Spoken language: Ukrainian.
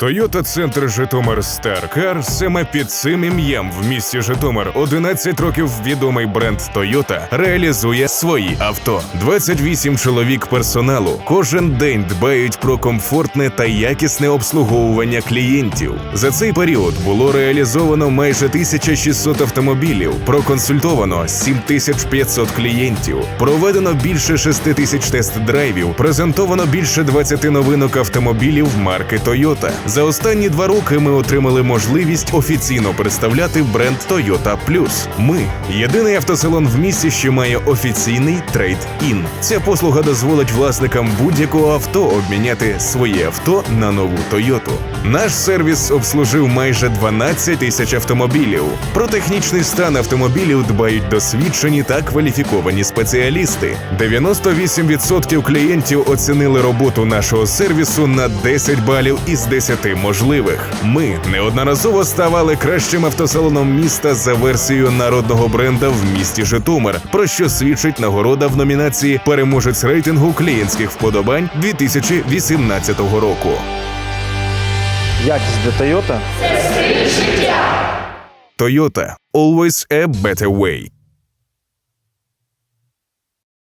Toyota Центр Житомир Старкар саме під цим ім'ям в місті Житомир 11 років відомий бренд Toyota реалізує свої авто. 28 чоловік персоналу кожен день дбають про комфортне та якісне обслуговування клієнтів. За цей період було реалізовано майже 1600 автомобілів, проконсультовано 7500 клієнтів, проведено більше 6000 тест-драйвів, презентовано більше 20 новинок автомобілів марки Toyota. За останні два роки ми отримали можливість офіційно представляти бренд Toyota Plus. Ми єдиний автосалон в місті, що має офіційний трейд-ін. Ця послуга дозволить власникам будь-якого авто обміняти своє авто на нову Toyota. Наш сервіс обслужив майже 12 тисяч автомобілів. Про технічний стан автомобілів дбають досвідчені та кваліфіковані спеціалісти. 98% клієнтів оцінили роботу нашого сервісу на 10 балів із 10 можливих. Ми неодноразово ставали кращим автосалоном міста за версією народного бренда в місті Житомир, про що свідчить нагорода в номінації Переможець рейтингу клієнтських вподобань 2018 року. Якість для Toyota Toyota – always a better way.